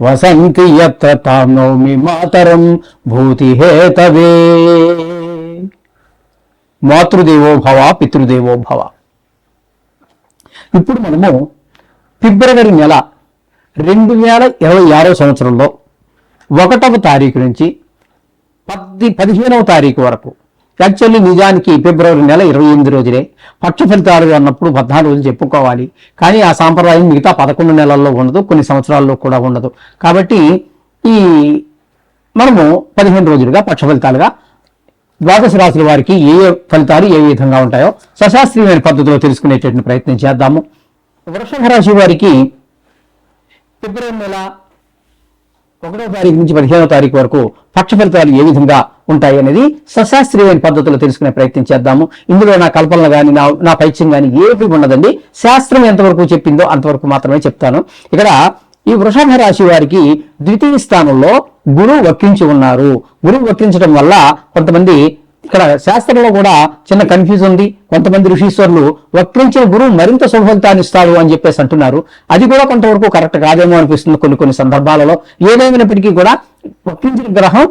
వసంతి యత్ర తాం నౌమి మాతరం భూతిహేతవే. మాతృదేవో భవ పితృదేవో భవ. ఇప్పుడు మనము ఫిబ్రవరి నెల రెండు వేల ఇరవై ఆరో సంవత్సరంలో ఒకటవ తారీఖు నుంచి పద్ది పదిహేనవ తారీఖు వరకు యాక్చువల్లీ నిజానికి ఫిబ్రవరి నెల ఇరవై ఎనిమిది రోజులే పక్ష ఫలితాలు అన్నప్పుడు పద్నాలుగు రోజులు చెప్పుకోవాలి. కానీ ఆ సాంప్రదాయం మిగతా పదకొండు నెలల్లో ఉండదు కొన్ని సంవత్సరాల్లో కూడా ఉండదు. కాబట్టి ఈ మనము పదిహేను రోజులుగా పక్ష ఫలితాలుగా ద్వాదశ రాశుల వారికి ఏ ఏ ఫలితాలు ఏ విధంగా ఉంటాయో సశాస్త్రీయమైన పద్ధతిలో తెలుసుకునేటటువంటి ప్రయత్నం చేద్దాము. వృషభ రాశి వారికి ఫిబ్రవరి నెల ఒకటో తారీఖు నుంచి పదిహేనో తారీఖు వరకు పక్ష ఫలితాలు ఏ విధంగా ఉంటాయి అనేది సశాస్త్రీయమైన పద్ధతిలో తెలుసుకునే ప్రయత్నం చేద్దాము. ఇందులో నా కల్పనలు కానీ నా నా పైత్యం కానీ ఏవి ఉండదండి. శాస్త్రం ఎంతవరకు చెప్పిందో అంతవరకు మాత్రమే చెప్తాను. ఇక్కడ ఈ వృషభ రాశి వారికి ద్వితీయ స్థానంలో గురువు వక్రించి ఉన్నారు. గురువు వక్రించడం వల్ల కొంతమంది ఇక్కడ శాస్త్రంలో కూడా చిన్న కన్ఫ్యూజ్ ఉంది. కొంతమంది ఋషీశ్వరులు వక్రించిన గురువు మరింత సుఫలితాన్ని ఇస్తాడు అని చెప్పేసి అంటున్నారు. అది కూడా కొంతవరకు కరెక్ట్ కాదేమో అనిపిస్తుంది కొన్ని కొన్ని సందర్భాలలో. ఏదేమైనప్పటికీ కూడా వక్రించిన గ్రహం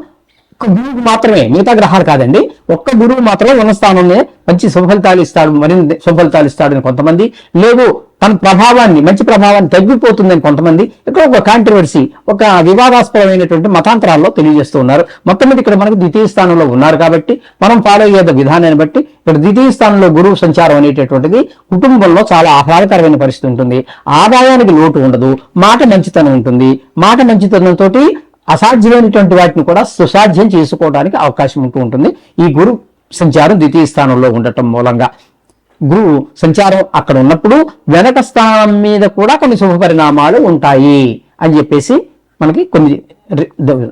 ఒక్క గురువుకు మాత్రమే మిగతా గ్రహాలు కాదండి ఒక్క గురువు మాత్రమే ఉన్న స్థానంలో మంచి శుభఫలితాలు ఇస్తాడు మరింత సుఫలితాలు ఇస్తాడని కొంతమంది. లేదు తన ప్రభావాన్ని మంచి ప్రభావాన్ని తగ్గిపోతుందని కొంతమంది. ఇక్కడ ఒక కాంట్రవర్సీ ఒక వివాదాస్పదమైనటువంటి మతాంతరాల్లో తెలియజేస్తూ ఉన్నారు. మొత్తం మీద ఇక్కడ మనకు ద్వితీయ స్థానంలో ఉన్నారు కాబట్టి మనం ఫాలో అయ్యే విధానాన్ని బట్టి ఇక్కడ ద్వితీయ స్థానంలో గురువు సంచారం అనేటటువంటిది కుటుంబంలో చాలా ఆహ్లాదకరమైన పరిస్థితి ఉంటుంది. ఆదాయానికి లోటు ఉండదు మాట మంచితనం ఉంటుంది. మాట మంచితనంతో అసాధ్యమైనటువంటి వాటిని కూడా సుసాధ్యం చేసుకోవడానికి అవకాశం ఉంటూ ఉంటుంది. ఈ గురు సంచారం ద్వితీయ స్థానంలో ఉండటం మూలంగా. గురు సంచారం అక్కడ ఉన్నప్పుడు వెనక స్థానం మీద కూడా కొన్ని శుభ పరిణామాలు ఉంటాయి అని చెప్పేసి మనకి కొన్ని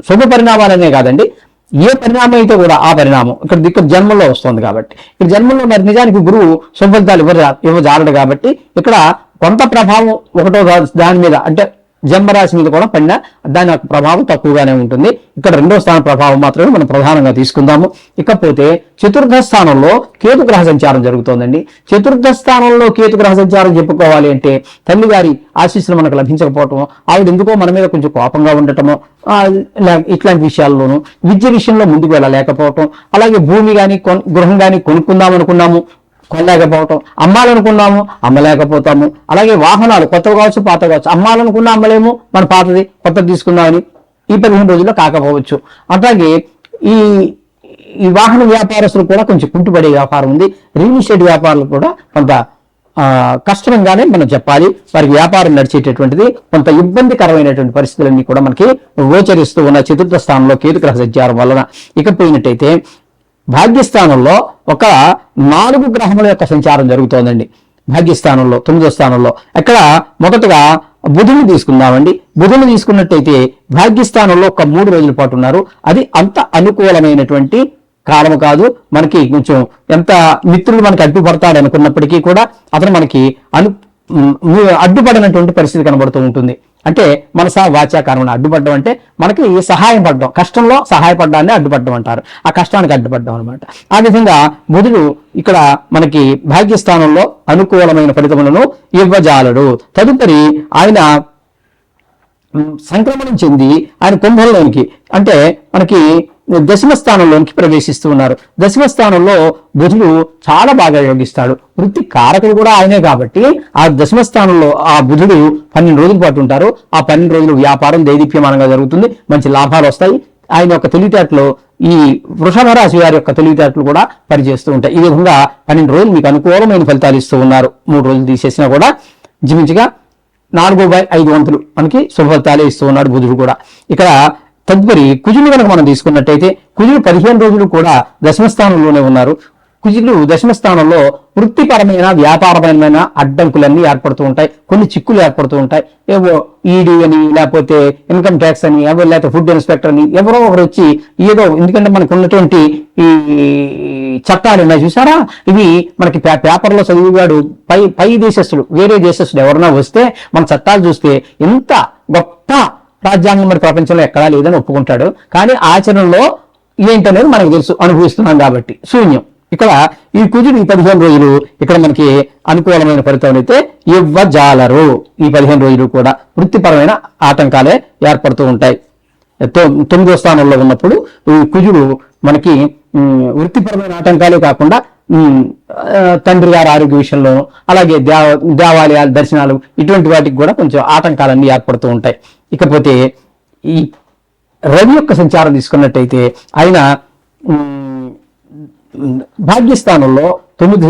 శుభ పరిణామాలనే కాదండి. ఏ పరిణామం అయితే కూడా ఆ పరిణామం. ఇక్కడ ఇక్కడ జన్మలో వస్తుంది కాబట్టి. ఇక్కడ జన్మలో మరి నిజానికి గురువు శుభ ఫలితాలు ఇవ్వ ఇవ్వజాలడు కాబట్టి ఇక్కడ కొంత ప్రభావం ఒకటో దాని మీద అంటే జన్మరాశి మీద కూడా పడిన దాని యొక్క ప్రభావం తక్కువగానే ఉంటుంది. ఇక్కడ రెండో స్థానం ప్రభావం మాత్రమే మనం ప్రధానంగా తీసుకుందాము. ఇకపోతే చతుర్థ స్థానంలో కేతు గ్రహ సంచారం జరుగుతోందండి. చతుర్థ స్థానంలో కేతు గ్రహ సంచారం చెప్పుకోవాలి అంటే తల్లి గారి ఆశీస్సులు మనకు లభించకపోవటం ఆవిడ ఎందుకో మన మీద కొంచెం కోపంగా ఉండటము ఇట్లాంటి విషయాల్లోనూ విద్య విషయంలో ముందుకు వెళ్ళలేకపోవటం అలాగే భూమి కానీ గృహం కానీ కొనుక్కుందాం అనుకున్నాము కొనలేకపోవటం. అమ్మాలనుకున్నాము అమ్మలేకపోతాము. అలాగే వాహనాలు కొత్తవి కావచ్చు పాత కావచ్చు. అమ్మాలనుకున్నా అమ్మలేము మన పాతది కొత్తది తీసుకుందామని ఈ పదిహేను రోజుల్లో కాకపోవచ్చు. అట్లాగే ఈ ఈ వాహన వ్యాపారస్తులు కూడా కొంచెం కుంటుపడే వ్యాపారం ఉంది. రియల్ ఎస్టేట్ వ్యాపారులు కూడా కొంత కష్టంగానే మనం చెప్పాలి. వారికి వ్యాపారం నడిచేటటువంటిది కొంత ఇబ్బందికరమైనటువంటి పరిస్థితులన్నీ కూడా మనకి గోచరిస్తూ ఉన్న చతుర్థ స్థానంలో కేతుగ్రహ సంచారం వలన. ఇకపోయినట్టయితే భాగ్యస్థానంలో ఒక నాలుగు గ్రహముల యొక్క సంచారం జరుగుతోందండి. భాగ్యస్థానంలో తొమ్మిదో స్థానంలో. ఇక్కడ మొదటగా బుధుని తీసుకుందామండి. బుధుని తీసుకున్నట్టయితే భాగ్యస్థానంలో ఒక మూడు రోజుల పాటు ఉన్నారు. అది అంత అనుకూలమైనటువంటి కాలము కాదు. మనకి కొంచెం ఎంత మిత్రుడు మనకి అడ్డుపడతాడు అనుకున్నప్పటికీ కూడా అతను మనకి అను అడ్డుపడినటువంటి పరిస్థితి కనబడుతూ ఉంటుంది. అంటే మనసా వాచ కర్మణ అడ్డుపడడం అంటే మనకి సహాయం పడడం కష్టంలో సహాయపడడాన్ని అడ్డుపడడం అంటారు. ఆ కష్టానికి అడ్డుపడడం అనమాట ఆ విధంగా బుధుడు ఇక్కడ మనకి భాగ్యస్థానంలో అనుకూలమైన ఫలితములను ఇవ్వజాలడు. తదుపరి ఆయన సంక్రమణం చెంది ఆయన కుంభంలోనికి అంటే మనకి దశమ స్థానంలోనికి ప్రవేశిస్తూ ఉన్నారు. దశమ స్థానంలో బుధుడు చాలా బాగా యోగిస్తాడు. వృత్తి కారకుడు కూడా ఆయనే కాబట్టి ఆ దశమ స్థానంలో ఆ బుధుడు పన్నెండు రోజుల పాటు ఉంటారు. ఆ పన్నెండు రోజులు వ్యాపారం దైదీప్యమానంగా జరుగుతుంది. మంచి లాభాలు వస్తాయి. ఆయన యొక్క తెలివితేటలు ఈ వృషభ రాశి వారి యొక్క తెలివితేటలు కూడా పనిచేస్తూ ఉంటాయి. ఈ విధంగా పన్నెండు రోజులు మీకు అనుకూలమైన ఫలితాలు ఇస్తూ ఉన్నారు. మూడు రోజులు తీసేసినా కూడా జిమించిగా నాలుగు బై ఐదు వంతులు మనకి శుభఫలితాలే ఇస్తూ ఉన్నాడు బుధుడు కూడా. ఇక్కడ తదుపరి కుజుని కనుక మనం తీసుకున్నట్టయితే కుజుడు పదిహేను రోజులు కూడా దశమ స్థానంలోనే ఉన్నారు. కుజుడు దశమ స్థానంలో వృత్తిపరమైన వ్యాపారపరమైన అడ్డంకులన్నీ ఏర్పడుతూ ఉంటాయి. కొన్ని చిక్కులు ఏర్పడుతూ ఉంటాయి. ఏవో ఈడీ అని లేకపోతే ఇన్కమ్ ట్యాక్స్ అని ఎవరు లేకపోతే ఫుడ్ ఇన్స్పెక్టర్ అని ఎవరో ఒకరు వచ్చి ఏదో ఎందుకంటే మనకు ఉన్నటువంటి ఈ చట్టాలు ఉన్నాయి చూసారా? ఇవి మనకి పేపర్లో చదివేవాడు పై పై దేశస్తుడు వేరే దేశస్తుడు ఎవరైనా వస్తే మన చట్టాలు చూస్తే ఎంత గొప్ప రాజ్యాంగం మరి ప్రపంచంలో ఎక్కడా లేదని ఒప్పుకుంటాడు. కానీ ఆచరణలో ఏంటనేది మనకు తెలుసు అనుభవిస్తున్నాం కాబట్టి. శూన్యం. ఇక్కడ ఈ కుజుడు ఈ పదిహేను రోజులు ఇక్కడ మనకి అనుకూలమైన ఫలితం అయితే ఇవ్వజాలరు. ఈ పదిహేను రోజులు కూడా వృత్తిపరమైన ఆటంకాలే ఏర్పడుతూ ఉంటాయి. తొమ్మిదో స్థానంలో ఉన్నప్పుడు ఈ కుజుడు మనకి వృత్తిపరమైన ఆటంకాలే కాకుండా తండ్రి గారి ఆరోగ్య విషయంలో అలాగే దేవ దేవాలయాలు దర్శనాలు ఇటువంటి వాటికి కూడా కొంచెం ఆటంకాలన్నీ ఏర్పడుతూ ఉంటాయి. ఇకపోతే ఈ రవి యొక్క సంచారం తీసుకున్నట్టయితే ఆయన భాగ్యస్థానంలో తొమ్మిది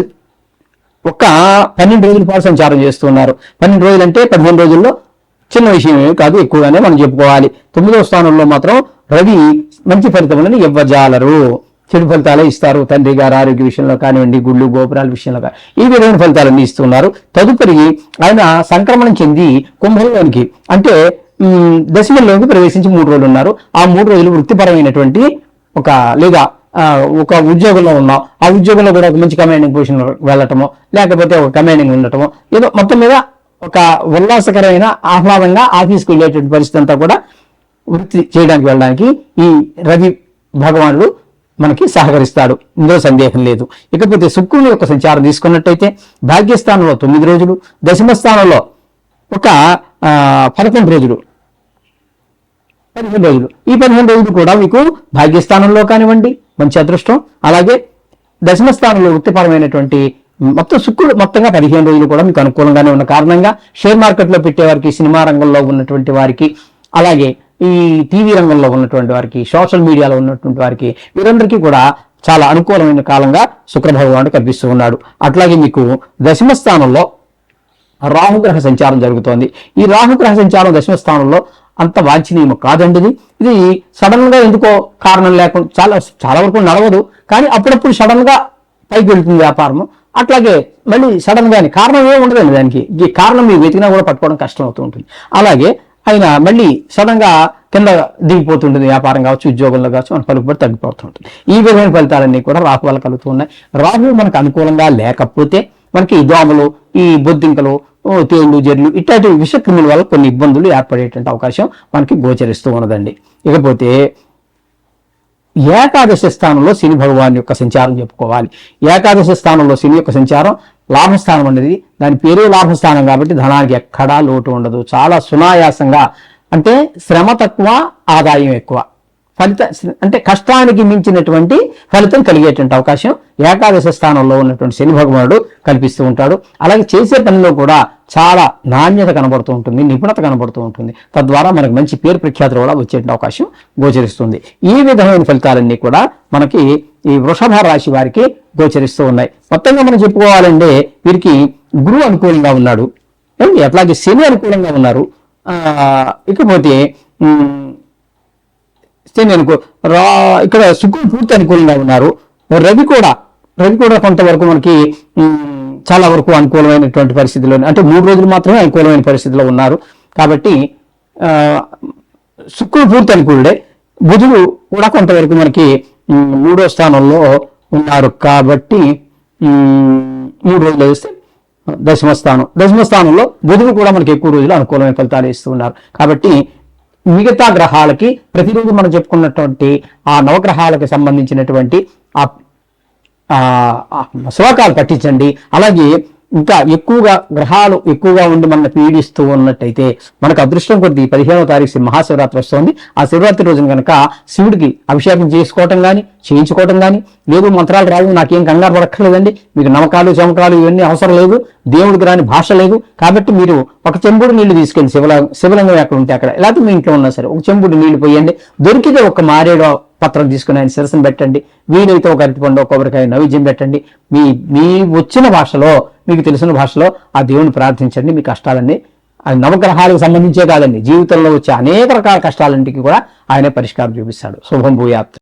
ఒక పన్నెండు రోజుల పాటు సంచారం చేస్తున్నారు. పన్నెండు రోజులు అంటే పదిహేను రోజుల్లో చిన్న విషయం కాదు ఎక్కువగానే మనం చెప్పుకోవాలి. తొమ్మిదవ స్థానంలో మాత్రం రవి మంచి ఫలితములను ఇవ్వజాలరు చెడు ఫలితాలే ఇస్తారు తండ్రి గారు ఆరోగ్య విషయంలో కానివ్వండి గుళ్ళు గోపురాల విషయంలో కానీ ఈ విధమైన ఫలితాలన్నీ ఇస్తున్నారు. తదుపరి ఆయన సంక్రమణం చెంది కుంభంలోనికి అంటే దశమిలోకి ప్రవేశించి మూడు రోజులు ఉన్నారు. ఆ మూడు రోజులు వృత్తిపరమైనటువంటి ఒక లేదా ఒక ఉద్యోగంలో ఉన్నాం ఆ ఉద్యోగంలో కూడా ఒక మంచి కమాండింగ్ పొజిషన్ వెళ్ళటమో లేకపోతే ఒక కమాండింగ్ ఉండటమో ఏదో మొత్తం మీద ఒక ఉల్లాసకరమైన ఆహ్లాదంగా ఆఫీస్కి వెళ్ళేటువంటి పరిస్థితి అంతా కూడా వృత్తి చేయడానికి వెళ్ళడానికి ఈ రవి భగవానుడు మనకి సహకరిస్తాడు. ఇందులో సందేహం లేదు. ఇకపోతే శుక్రుని యొక్క సంచారం తీసుకున్నట్టయితే భాగ్యస్థానంలో తొమ్మిది రోజులు దశమ స్థానంలో ఒక పదకొండు రోజులు. పదిహేను రోజులు. ఈ పదిహేను రోజులు కూడా మీకు భాగ్యస్థానంలో కానివ్వండి మంచి అదృష్టం. అలాగే దశమ స్థానంలో వృత్తిపరమైనటువంటి మొత్తం శుక్రుడు మొత్తంగా పదిహేను రోజులు కూడా మీకు అనుకూలంగానే ఉన్న కారణంగా షేర్ మార్కెట్లో పెట్టేవారికి సినిమా రంగంలో ఉన్నటువంటి వారికి అలాగే ఈ టీవీ రంగంలో ఉన్నటువంటి వారికి సోషల్ మీడియాలో ఉన్నటువంటి వారికి వీరందరికీ కూడా చాలా అనుకూలమైన కాలంగా శుక్ర భగవానుడు కనిపిస్తూ ఉన్నాడు. అట్లాగే మీకు దశమ స్థానంలో రాహుగ్రహ సంచారం జరుగుతోంది. ఈ రాహుగ్రహ సంచారం దశమ స్థానంలో అంత వాంఛనీయము కాదండి ఇది ఇది ఎందుకో కారణం లేకుండా చాలా చాలా వరకు నడవదు. కానీ అప్పుడప్పుడు సడన్గా పైకి వెళ్తుంది వ్యాపారము. అట్లాగే మళ్ళీ సడన్గాని కారణం ఏమి ఉండదండి దానికి. ఈ కారణం మీరు వెతికినా కూడా పట్టుకోవడం కష్టం అవుతూ ఉంటుంది. అలాగే ఆయన మళ్ళీ సడన్గా కింద దిగిపోతుంటుంది వ్యాపారం కావచ్చు ఉద్యోగంలో కావచ్చు మన పలుకుబడి తగ్గిపోతుంటుంది ఈ విధమైన ఫలితాలన్నీ కూడా రాహు వల్ల కలుగుతూ ఉన్నాయి. రాహు మనకు అనుకూలంగా లేకపోతే మనకి దోమలు ఈ బొద్దింకలు తేళ్ళు జర్లు ఇట్లాంటి విషక్రిముల వల్ల కొన్ని ఇబ్బందులు ఏర్పడేటువంటి అవకాశం మనకి గోచరిస్తూ ఉన్నదండి. ఇకపోతే ఏకాదశి స్థానంలో శని భగవాన్ యొక్క సంచారం చెప్పుకోవాలి. ఏకాదశి స్థానంలో శని యొక్క సంచారం లాభస్థానం అనేది దాని పేరే లాభస్థానం కాబట్టి ధనానికి ఎక్కడా లోటు ఉండదు. చాలా సునాయాసంగా అంటే శ్రమ తక్కువ ఆదాయం ఎక్కువ. ఫలిత అంటే కష్టానికి మించినటువంటి ఫలితం కలిగేటువంటి అవకాశం ఏకాదశ స్థానంలో ఉన్నటువంటి శని భగవానుడు కల్పిస్తూ ఉంటాడు. అలాగే చేసే పనిలో కూడా చాలా నాణ్యత కనబడుతూ ఉంటుంది నిపుణత కనబడుతూ ఉంటుంది. తద్వారా మనకు మంచి పేరు ప్రఖ్యాతులు కూడా వచ్చేటువంటి అవకాశం గోచరిస్తుంది. ఈ విధమైన ఫలితాలన్నీ కూడా మనకి ఈ వృషభ రాశి వారికి గోచరిస్తూ ఉన్నాయి. మొత్తంగా మనం చెప్పుకోవాలంటే వీరికి గురువు అనుకూలంగా ఉన్నాడు. అట్లాగే శని అనుకూలంగా ఉన్నారు. ఇకపోతే ఉమ్, అనుకో రా ఇక్కడ శుక్రుడు పూర్తి అనుకూలంగా ఉన్నారు. రవి కూడా రవి కూడా కొంతవరకు మనకి చాలా వరకు అనుకూలమైనటువంటి పరిస్థితిలో అంటే మూడు రోజులు మాత్రమే అనుకూలమైన పరిస్థితిలో ఉన్నారు. కాబట్టి శుక్రుడు పూర్తి అనుకూలుడే. బుధుడు కూడా కొంతవరకు మనకి మూడో స్థానంలో ఉన్నారు. కాబట్టి మూడు రోజులు వేస్తే దశమ స్థానం దశమ స్థానంలో బుధుడు కూడా మనకి ఎక్కువ రోజులు అనుకూలమైన ఫలితాలు ఇస్తూ ఉన్నారు. కాబట్టి మిగతా గ్రహాలకి ప్రతిరోజు మనం చెప్పుకున్నటువంటి ఆ నవగ్రహాలకు సంబంధించినటువంటి ఆ ఆ, శ్లోకాలు పట్టించండి అలాగే ఇంకా ఎక్కువగా గ్రహాలు ఎక్కువగా ఉండి మన పీడిస్తూ ఉన్నట్టయితే మనకు అదృష్టం కొద్ది పదిహేనవ తారీఖు మహాశివరాత్రి వస్తుంది. ఆ శివరాత్రి రోజున కనుక శివుడికి అభిషేకం చేసుకోవటం కానీ చేయించుకోవటం కానీ లేదు మంత్రాలు రావు నాకేం కంగారు పడక్కర్లేదండి. మీకు నమ్మకాలు చమకాలు ఇవన్నీ అవసరం లేదు దేవుడికి రాని భాష లేదు. కాబట్టి మీరు ఒక చెంబుడు నీళ్ళు తీసుకెళ్ళి శివలింగం శివలింగం ఎక్కడ ఉంటే అక్కడ లేకపోతే మీ ఇంట్లో ఉన్నా సరే ఒక చెంబుడు నీళ్ళు పోయండి. దొరికితే ఒక మారేడు పత్రం తీసుకుని ఆయన శిరస్సును పెట్టండి. వీలైతే ఒక అరటిపండు ఒక కొబ్బరికాయ నైవేద్యం పెట్టండి. మీ మీ వచ్చిన భాషలో మీకు తెలిసిన భాషలో ఆ దేవుని ప్రార్థించండి. మీ కష్టాలన్నీ అది నవగ్రహాలకు సంబంధించే కాదండి. జీవితంలో వచ్చే అనేక రకాల కష్టాలన్నింటికి కూడా ఆయనే పరిష్కారం చూపిస్తాడు. శుభం భూయాత్.